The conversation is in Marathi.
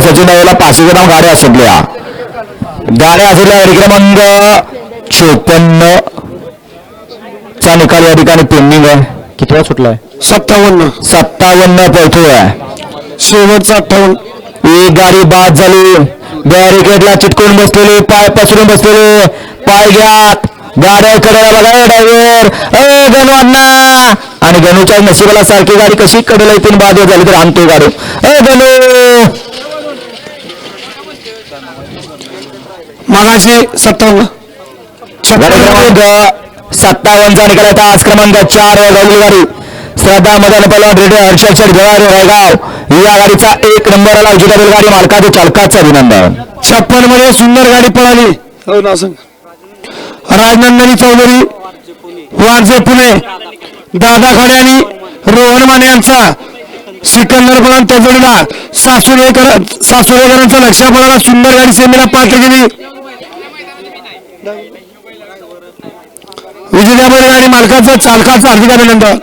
सचिन डायला पाचशे नाव गाड्या सुटल्या गाड्या सुटल्या गाडी क्रमांक चोपन्न. चा निकाल या ठिकाणी पेंडिंग आहे. किती वेळा सुटलाय? सत्तावन्न. सत्तावन्न पळतोय शेवटचा अठ्ठावन्न. एक गाडी बाद झाली. बॅरिकेडला चिटकून बसलेले पाय पसरून बसलेले. पाय घ्यात. गाड्या कडेला बघा. ड्रायव्हर अ गणू अण्णा. आणि गणूच्या नशिबाला सारखी गाडी कशी कडेला इथून बाद झाली तर आणतोय गाडी. अ गणू. मागाशी सत्तावन्न. सत्तावन्नचा निकाल येता आज क्रमांक चार वर गाडी श्रद्धा मदन पलवान रेडे हर्षद शेठ गवारे रायगाव. या गाडीचा एक नंबरला उजव्या गाडी मालकाचे चालकाचं अभिनंदन. छप्पनमध्ये सुंदर गाडी पळाली. हो ना सांग राजनंदनी चौधरी वारजे पुणे. दादा खडे आणि रोहन माने यांचा सिकंदर पळून त्या जोडीला सासुरेकर सासुरेकरांचा लक्ष पळाला सुंदर गाडी सेमीला पात्र गेली विजयामध्ये बैलगाडी मालकाचा चालकाचा हार्दिक अभिनंदन